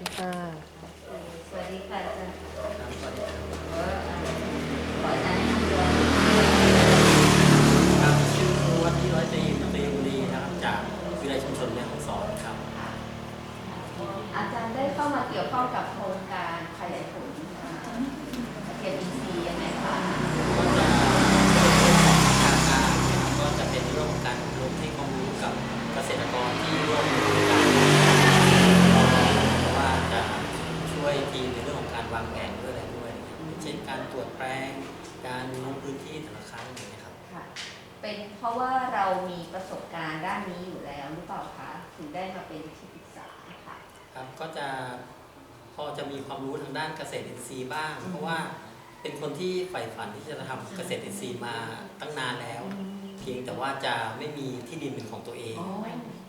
ดีค่ะสวัสดีค่ะอาจารย์ ครับสวัสดีครับ ขอขออาจารย์แนะนำตัว ครับชื่อวัดที่ร้อยตรีตรีบุรีนะครับ จากวิทยาลัยชุมชนแม่ฮ่องสอนครับ อาจารย์ได้เข้ามาเกี่ยวข้องกับโครงการขยายผลอ่าเก็บอินทรีย์ยังไงคะ ก็จะเป็นเรื่องของการนะครับก็จะเป็นเรื่องของการอบรมให้ความรู้กับเกษตรกรที่ร่วมโครงการเพราะว่าจะช่วยทีมในเรื่องของการวางแผนด้วยอะไรด้วยอย่างเช่นการตรวจแปลง การลงพื้นที่แต่ละครั้งอย่างเงี้ยครับ ค่ะ เป็นเพราะว่าเรามีประสบการณ์ด้านนี้อยู่แล้วหรือเปล่าคะถึงได้มาเป็นที่ปรึกษาค่ะ ครับก็จะพอจะมีความรู้ทางด้านเกษตรอินทรีย์บ้าง เพราะว่าเป็นคนที่ใฝ่ฝันที่จะทำเกษตรอินทรีย์มาตั้งนานแล้ว เพียงแต่ว่าจะไม่มีที่ดินเป็นของตัวเอง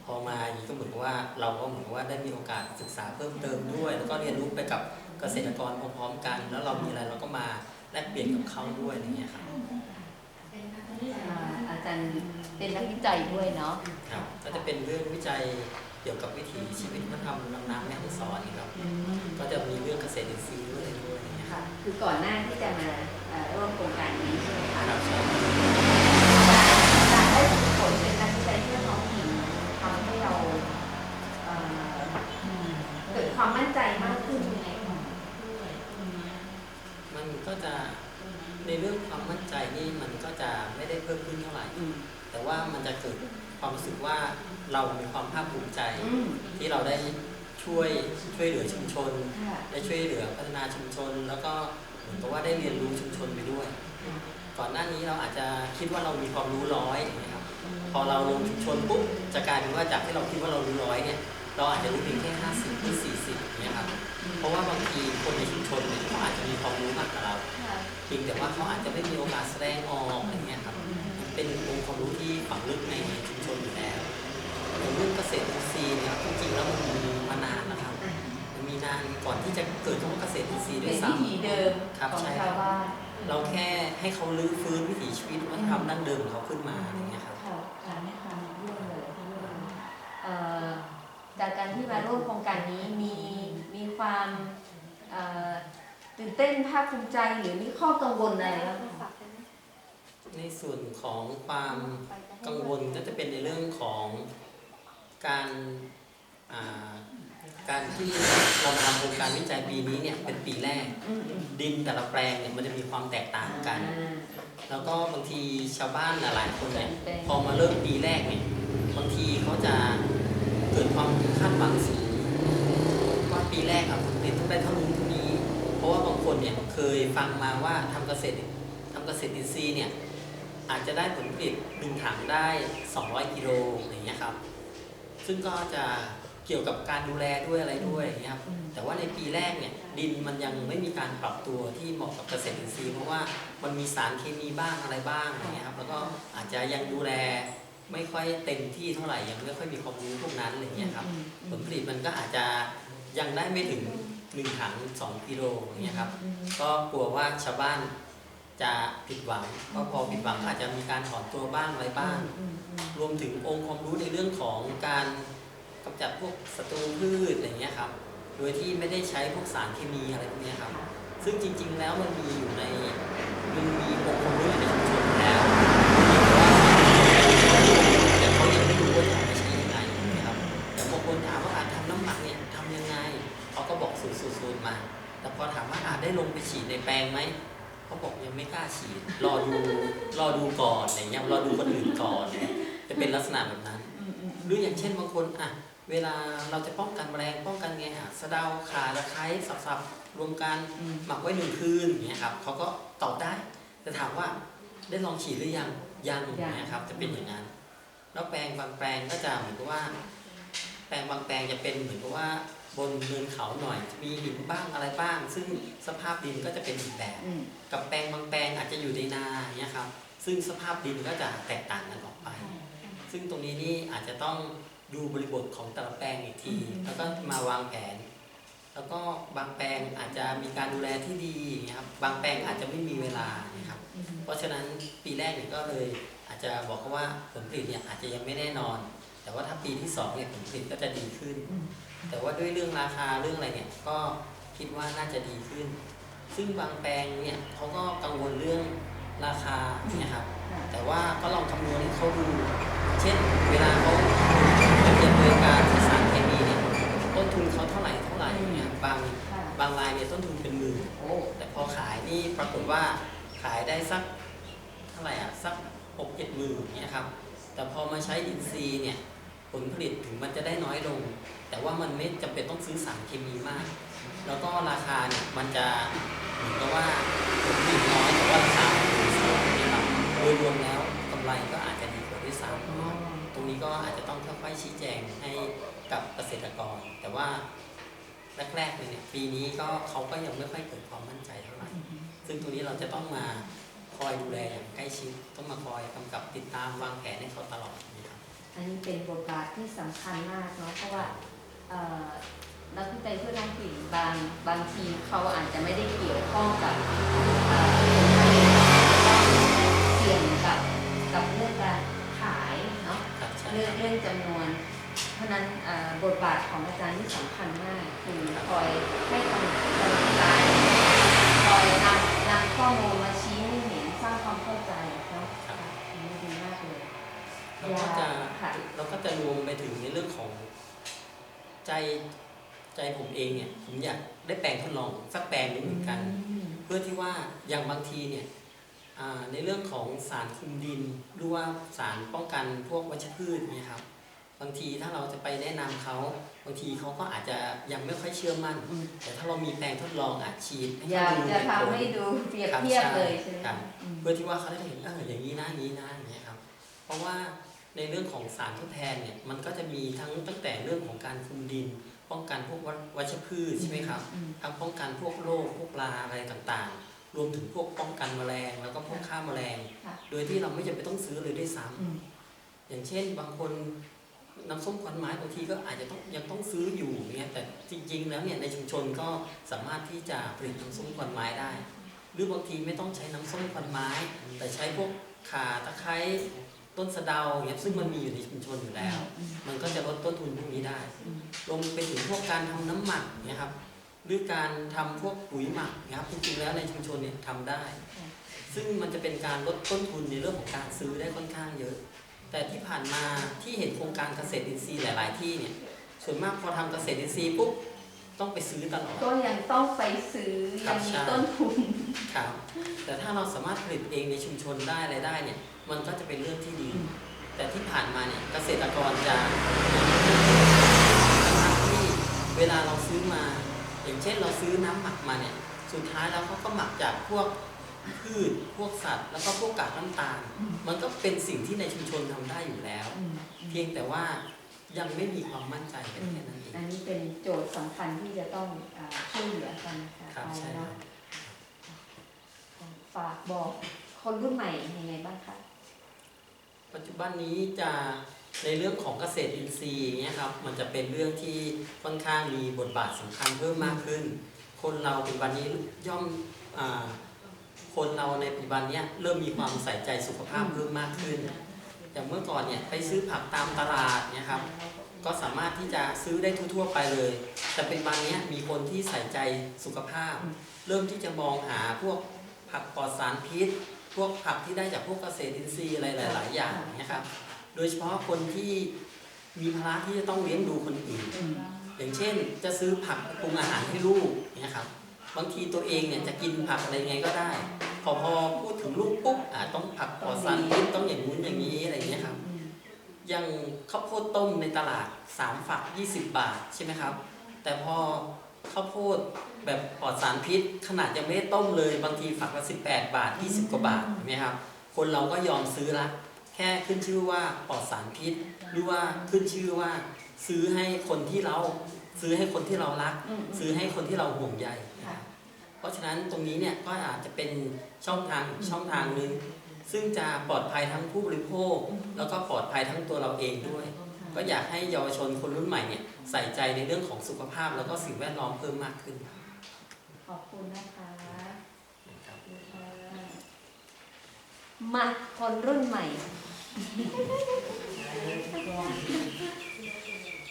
พอมาอย่างนี้ก็เหมือนกับว่าเราก็เหมือนกับว่าได้มีโอกาสศึกษาเพิ่มเติมด้วย แล้วก็เรียนรู้ไปกับเกษตรกรพร้อมๆกัน แล้วเรามีอะไรเราก็มาแลกเปลี่ยนกับเขาด้วยอย่างเงี้ยครับอ่า อาจารย์เป็นนักวิจัยด้วยเนาะครับก็จะเป็นเรื่องวิจัยเกี่ยวกับวิถีชีวิตวัฒนธรรมลำน้ำแม่ฮ่องสอนนี่ครับ ก็จะมีเรื่องเกษตรอินทรีย์ด้วยอะไรด้วยอย่างเงี้ยครับค่ะคือก่อนหน้าที่จะมาเอ่อร่วมโครงการนี้ใช่ไหมคะ ครับใช่ การได้ฝึกฝนเป็นนักวิจัยเพื่อท้องถิ่นทำให้เราเอ่อเกิดความมั่นใจมากขึ้นยังไงคะ มัน ก็จะในเรื่องความมั่นใจนี่มันก็จะไม่ได้เพิ่มขึ้นเท่าไหร่อืมแต่ว่ามันจะเกิดความรู้สึกว่าเรามีความภาคภูมิใจอืมที่เราได้ช่วยช่วยเหลือชุมชนค่ะได้ช่วยเหลือพัฒนาชุมชน แล้วก็เหมือนกับว่าได้เรียนรู้ชุมชนไปด้วย ก่อนหน้านี้เราอาจจะคิดว่าเรามีความรู้ร้อยอย่างเงี้ยครับพอเราลงชุมชนปุ๊บจะกลายเป็นว่าจากที่เราคิดว่าเรารู้ร้อยเนี่ย เราอาจจะรู้เพียงแค่50หรือ40อย่างเงี้ยครับเพราะว่าบางทีคนในชุมชนเนี่ยเขาอาจจะมีความรู้มากกว่าเราค่ะเพียงแต่ว่าเขาอาจจะไม่มีโอกาสแสดงออกอะไรเงี้ยครับมันเป็นองค์ความรู้ที่ฝังลึกในชุมชนอยู่แล้วอย่างเรื่องเกษตรอินทรีย์เนี่ยจริงๆแล้วมันมีมานานนะครับมันมีนานก่อนที่จะเกิดคำว่าเกษตรอินทรีย์ด้เป็วนยวิซ้ถีเดิมครับของใช่ชาวบ้านำเราแค่ให้เขาลื้อฟื้นวิถีชีวิตวัฒนธรรมดั้งเดิมของเขาขึ้นมาอะไรเงี้ยครับ ค่ะค่ะไม่ค่ะเยี่ยมเลยเยี่ยมเลยเอ่อจากการที่มาร่วมโครงการนี้มีมี ความเอ่อตื่นเต้นภาคภูมิใจหรือมีข้อกังวลอะไรบ้างคะในส่วนของความกังวลก็จะเป็นในเรื่องของการอ่าการที่เราทำโครงการวิจัยปีนี้เนี่ยเป็นปีแรกอืมอืมดินแต่ละแปลงเนี่ยมันจะมีความแตกต่างกันอ่าแล้วก็บางทีชาวบ้านหลายๆคนเนี่ยแปลงพอมาเริ่มปีแรกเนี่ยบางทีเขาจะเกิดความคาดหวังสูงว่า ปีแรกอะผลผลิตต้องได้เท่านู้นเท่านี้ เพราะว่าบางคนเนี่ยเคยฟังมาว่าทำเกษตรทำเกษตรอินทรีย์เนี่ยอาจจะได้ผลผลิตหนึ่งถังได้ 200กิโลอย่างเงี้ยครับ ซึ่งก็จะเกี่ยวกับการดูแลด้วยอะไรด้วยอย่างเงี้ยครับอืมแต่ว่าในปีแรกเนี่ยดินมันยังไม่มีการปรับตัวที่เหมาะกับเกษตรอินทรีย์ เพราะว่ามันมีสารเคมีบ้างอะไรบ้างอย่างเงี้ยครับแล้วก็อาจจะยังดูแลไม่ค่อยเต็มที่เท่าไหร่ยังไม่ค่อยมีความรู้พวกนั้นอะไรเงี้ยครับอืมผลผลิตมันก็อาจจะ ยังได้ไม่ถึง1ถัง2กิโลอย่างเงี้ยครับอืมก็กลัวว่าชาวบ้านจะผิดหวังเพราะพอผิดหวังก็อาจจะมีการถอนตัวบ้างอะไรบ้างอืมอืมรวมถึงองค์ความรู้ในเรื่องของการกำจัดพวกศัตรูพืชอะไรเงี้ยครับ โดยที่ไม่ได้ใช้พวกสารเคมีอะไรพวกเนี้ยครับ ซึ่งจริง ๆ แล้วมันมีอยู่ในมันมีองค์ความรู้อยู่ในชุมชนอยู่แล้ว เขาบอกยังไม่กล้าฉีด รอดูรอดูก่อนอย่างเงี้ยรอดูคนอื่นก่อนจะเป็นลักษณะแบบนั้นอืมอืมหรืออย่างเช่นบางคนอะเวลาเราจะป้องกันแมลงป้องกันไงอะสะเดาขาตะไคร้สับๆรวมกันอืมหมักไว้หนึ่งคืนอย่างเงี้ยครับเขาก็ตอบได้แต่ถามว่าได้ลองฉีดหรือยังยังอย่างเงี้ยครับจะเป็นอย่างนั้น แล้วแปลงบางแปลงก็จะเหมือนกับว่า แปลงบางแปลงจะเป็นเหมือนกับว่า บนเนินเขาหน่อยจะมีหินบ้างอะไรบ้าง ซึ่งสภาพดินก็จะเป็นอีกแบบอืมกับแปลงบางแปลงอาจจะอยู่ในนาอย่างเงี้ยครับ ซึ่งสภาพดินก็จะแตกต่างกันออกไป ซึ่งตรงนี้นี่อาจจะต้องดูบริบทของแต่ละแปลงอีกที แล้วก็มาวางแผน แล้วก็บางแปลงอาจจะมีการดูแลที่ดีอย่างเงี้ยครับ บางแปลงอาจจะไม่มีเวลานะครับอืมเพราะฉะนั้นปีแรกเนี่ยก็เลยอาจจะบอกเขาว่าผลผลิตเนี่ยอาจจะยังไม่แน่นอน แต่ว่าถ้าปีที่สองเนี่ยผลผลิตก็จะดีขึ้นอืม แต่ว่าด้วยเรื่องราคาเรื่องอะไรเนี่ยก็คิดว่าน่าจะดีขึ้น ซึ่งบางแปลงเนี่ยเขาก็กังวลเรื่องราคาเนี่ยครับ แต่ว่าก็ลองคำนวณให้เขาดู เช่น เวลาเขาจะเปลี่ยนการใช้สารเคมีเนี่ยต้นทุนเขาเท่าไหร่เท่าไหร่เนี่ยบางบางรายเนี่ยต้นทุนเป็นหมื่นโอ้แต่พอขายนี่ปรากฏว่าขายได้สักเท่าไหร่อะสักหกเจ็ดหมื่นเนี่ยครับ แต่พอมาใช้อินทรีเนี่ย ผลผลิตถึงมันจะได้น้อยลง แต่ว่ามันไม่จำเป็นต้องซื้อสารเคมีมาก แล้วก็ราคาเนี่ยมันจะเหมือนกับว่าผลผลิตน้อยแต่ว่าราคาสูงนี่ยครับโดยรวมแล้วกำไรก็อาจจะดีกว่าด้วยซ้ำตรงนี้ก็อาจจะต้องค่อยๆชี้แจงให้กับเกษตรกร แต่ว่าแรกๆเลยเนี่ยปีนี้ก็เขาก็ยังไม่ค่อยเกิดความมั่นใจเท่าไหร่ซึ่งตรงนี้เราจะต้องมาคอยดูแลอย่างใกล้ชิดต้องมาคอยกำกับติดตามวางแผนให้เขาตลอด อันนี้เป็นบทบาทที่สำคัญมากเนาะเพราะว่าเอ่อนักวิจัยเพื่อท้องถิ่นบางบางทีเขาอาจจะไม่ได้เกี่ยวข้องกับเอ่อเสี่ยงกับกับเรื่องการขายเนาะครับใช่เรื่คองรับเรื่องจำนวน เพราะฉะนั้นเอ่อบทบาทของอาจารย์ที่สำคัญมากคือคอยให้กำลังใจคอยนำนำข้อมูลมาชี้ให้เห็นสร้างความเข้าใจเนาะ ครับ อันนี้ดีมากเลย เราก็จะ ค่ะ เราก็จะรวมไปถึงในเรื่องของใจใจผมเองเนี่ยผมอยากได้แปลงทดลองสักแปลงหนึงเหมือนกัน อืม เพื่อที่ว่าอย่างบางทีเนี่ยอ่า ในเรื่องของสารคุมดินหรือว่าสารป้องกันพวกวัชพืชเนี่ยครับบางทีถ้าเราจะไปแนะนำเขาบางทีเขาก็อาจจะยังไม่ค่อยเชื่อมั่นอืมแต่ถ้าเรามีแปลงทดลองอาฉีดให้อยากเขาดูจะเป็นผลทำให้ดูเปรียบครับเทียบใช่เลยใช่ไหมครับอืมเพื่อที่ว่าเขาได้เห็นเอออย่างนี้นะอย่างนี้นะอย่างเงี้ยครับ เพราะว่าในเรื่องของสารทดแทนเนี่ยมันก็จะมีทั้งตั้งแต่เรื่องของการคุมดิน ป้องกันพวกวัชพืชใช่ไหมครับอืมทั้งป้องกันพวกโรคพวกปลาอะไรต่างๆ รวมถึงพวกป้องกันแมลง แล้วก็พวกฆ่าแมลงค่ะโดยที่เราไม่จำเป็นต้องซื้อเลยด้วยซ้ำอืมอย่างเช่นบางคนน้ำส้มควันไม้บางทีก็อาจจะต้องยังต้องซื้ออยู่เนี่ยแต่จริง ๆ แล้วเนี่ยในชุมชนก็สามารถที่จะผลิตน้ำส้มควันไม้ได้ หรือบางทีไม่ต้องใช้น้ำส้มควันไม้ แต่ใช้พวกข่าตะไคร้ต้นสะเดาเนี่ยซึ่งมันมีอยู่ในชุมชนอยู่แล้วอืมมันก็จะลดต้นทุนพวกนี้ได้อืมรวมไปถึงพวกการทำน้ำหมักนะครับ หรือการทำพวกปุ๋ยหมักนะครับจริงๆแล้วในชุมชนเนี่ยทำได้ ซึ่งมันจะเป็นการลดต้นทุนในเรื่องของการซื้อได้ค่อนข้างเยอะ แต่ที่ผ่านมาที่เห็นโครงการเกษตรอินทรีย์หลาย ๆ ที่เนี่ยส่วนมากพอทำเกษตรอินทรีย์ปุ๊บต้องไปซื้อตลอดก็ยังต้องไปซื้อครัยับงมีใช่ต้นทุนครับแต่ถ้าเราสามารถผลิตเองในชุมชนได้อะไรได้เนี่ยมันก็จะเป็นเรื่องที่ดีอืมแต่ที่ผ่านมาเนี่ยเกษตรกรจะทั้งที่เวลาเราซื้อมา อย่างเช่นเราซื้อน้ำหมักมาเนี่ยสุดท้ายแล้วเขาก็หมักจากพวกพืชพวกสัตว์ แล้วก็พวกกากน้ำตาลอืมมันก็เป็นสิ่งที่ในชุมชนทำได้อยู่แล้วอืมเพียงแต่ว่ายังไม่มีความมั่นใจกันอืมแค่นั้นเองอันนี้เป็นโจทย์สำคัญที่จะต้องอ่าช่วยเหลือกันค่ะครับไปใช่คเนาะรับฝากบอกคนรุ่นใหม่ยังไงบ้างคะปัจจุบันนี้จะ ในเรื่องของเกษตรอินทรีย์อย่างเงี้ยครับมันจะเป็นเรื่องที่ค่อนข้างมีบทบาทสำคัญเพิ่มมากขึ้น คนเราปัจจุบันนี้ย่อมอาคนเราในปัจจุบันเนี้ยเริ่มมีความใส่ใจสุขภาพเพิ่มมากขึ้น อย่างเมื่อก่อนเนี่ยไปซื้อผักตามตลาดเนี่ยครับก็สามารถที่จะซื้อได้ทั่วๆไปเลย แต่เป็นบางเนี้ยมีคนที่ใส่ใจสุขภาพอืมเริ่มที่จะมองหาพวกผักปลอดสารพิษ พวกผักที่ได้จากพวกเกษตรอินทรีย์อะไรหลาย ๆ อย่างนะครับ โดยเฉพาะคนที่มีภาระที่จะต้องเลี้ยงดูคนอื่นอืมอย่างเช่น จะซื้อผักปรุงอาหารให้ลูกเนี่ยครับ บางทีตัวเองเนี่ยจะกินผักอะไรไงก็ได้ พอพอพูดถึงลูกปุ๊บอ่าต้องผักปลอดสารพิษต้องอย่างนู้นอย่างนี้อะไรอย่างเงี้ยครับอืมอย่างข้าวโพดต้มในตลาด3ฝัก20บาทใช่ไหมครับ แต่พอข้าวโพดแบบปลอดสารพิษ ขนาดยังไม่ได้ต้มเลย บางทีฝักละ18บาท20กว่าบาทเห็นไหมครับ คนเราก็ยอมซื้อละ แค่ขึ้นชื่อว่าปลอดสารพิษ หรือว่าขึ้นชื่อว่า ซื้อให้คนที่เราซื้อให้คนที่เรารักอืมซื้อให้คนที่เราห่วงใยนะคค่ะรับเพราะฉะนั้นตรงนี้เนี่ยก็อาจจะเป็นช่องทางอีกช่องทางหนึ่งซึ่งจะปลอดภัยทั้งผู้บริโภค แล้วก็ปลอดภัยทั้งตัวเราเองด้วย ก็อยากให้เยาวชนคนรุ่นใหม่เนี่ยใส่ใจในเรื่องของสุขภาพ แล้วก็สิ่งแวดล้อมเพิ่มมากขึ้นขอบคุณนะคะ นะครับ ขอบคุณค่ะ มาคนรุ่นใหม่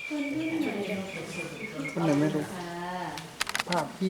คนรุ่นใหม่คนไหนไม่รู้ค่ะภาพพี่